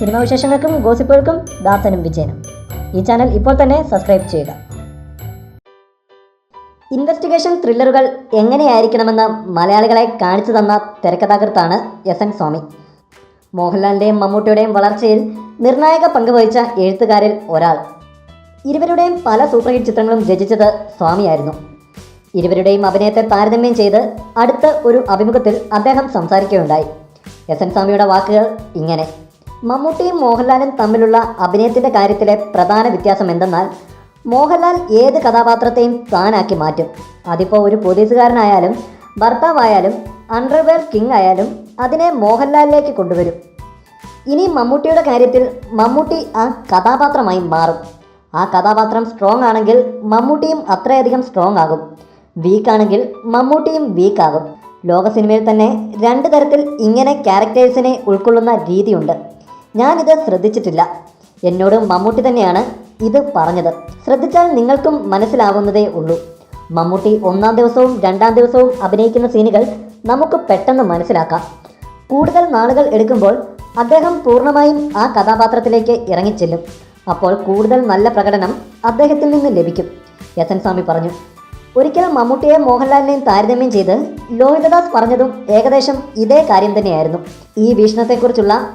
Cinema വിശേഷങ്ങൾക്കും ഗോസിപ്പുകൾക്കും ദാസനും വിജയനും. ഈ channel ഇപ്പോൾ തന്നെ സബ്സ്ക്രൈബ് ചെയ്യുക. ഇൻവെസ്റ്റിഗേഷൻ ത്രില്ലറുകൾ എങ്ങനെയായിരിക്കണമെന്ന് മലയാളികളെ കാണിച്ചു തന്ന തിരക്കഥാകൃത്താണ് എസ് എൻ സ്വാമി. മോഹൻലാലിന്റെയും മമ്മൂട്ടിയുടെയും വളർച്ചയിൽ നിർണായക പങ്ക് വഹിച്ച എഴുത്തുകാരിൽ ഒരാൾ. ഇരുവരുടെയും പല സൂപ്പർ ഹിറ്റ് ചിത്രങ്ങളും രചിച്ചത് സ്വാമിയായിരുന്നു. ഇരുവരുടെയും അഭിനയത്തെ താരതമ്യം ചെയ്ത് അടുത്ത ഒരു അഭിമുഖത്തിൽ അദ്ദേഹം സംസാരിക്കുകയുണ്ടായി. എസ് എൻ സ്വാമിയുടെ വാക്കുകൾ ഇങ്ങനെ. മമ്മൂട്ടിയും മോഹൻലാലും തമ്മിലുള്ള അഭിനയത്തിന്റെ കാര്യത്തിലെ പ്രധാന വ്യത്യാസം എന്തെന്നാൽ മോഹൻലാൽ ഏത് കഥാപാത്രത്തെയും താനാക്കി മാറ്റും. അതിപ്പോൾ ഒരു പോലീസുകാരനായാലും ഭർത്താവായാലും അണ്ടർവെയർ കിങ് ആയാലും അതിനെ മോഹൻലാലിലേക്ക് കൊണ്ടുവരും. ഇനി മമ്മൂട്ടിയുടെ കാര്യത്തിൽ മമ്മൂട്ടി ആ കഥാപാത്രമായി മാറും. ആ കഥാപാത്രം സ്ട്രോങ് ആണെങ്കിൽ മമ്മൂട്ടിയും അത്രയധികം സ്ട്രോങ് ആകും. വീക്ക് ആണെങ്കിൽ മമ്മൂട്ടിയും വീക്ക് ആകും. ലോക സിനിമയിൽ തന്നെ രണ്ട് തരത്തിൽ ഇങ്ങനെ ക്യാരക്ടേഴ്സിനെ ഉൾക്കൊള്ളുന്ന രീതിയുണ്ട്. ഞാനിത് ശ്രദ്ധിച്ചിട്ടില്ല. എന്നോട് മമ്മൂട്ടി തന്നെയാണ് ഇത് പറഞ്ഞത്. ശ്രദ്ധിച്ചാൽ നിങ്ങൾക്കും മനസ്സിലാവുന്നതേ ഉള്ളൂ. മമ്മൂട്ടി ഒന്നാം ദിവസവും രണ്ടാം ദിവസവും അഭിനയിക്കുന്ന സീനുകൾ നമുക്ക് പെട്ടെന്ന് മനസ്സിലാക്കാം. കൂടുതൽ നാളുകൾ എടുക്കുമ്പോൾ അദ്ദേഹം പൂർണമായും ആ കഥാപാത്രത്തിലേക്ക് ഇറങ്ങിച്ചെല്ലും. അപ്പോൾ കൂടുതൽ നല്ല പ്രകടനം അദ്ദേഹത്തിൽ നിന്ന് ലഭിക്കും. യസൻ സ്വാമി പറഞ്ഞു ഒരിക്കൽ മമ്മൂട്ടിയെ മോഹൻലാലിനെയും താരതമ്യം ചെയ്ത് ലോഹിതദാസ് പറഞ്ഞതും ഏകദേശം ഇതേ കാര്യം തന്നെയായിരുന്നു. ഈ വീക്ഷണത്തെക്കുറിച്ചുള്ള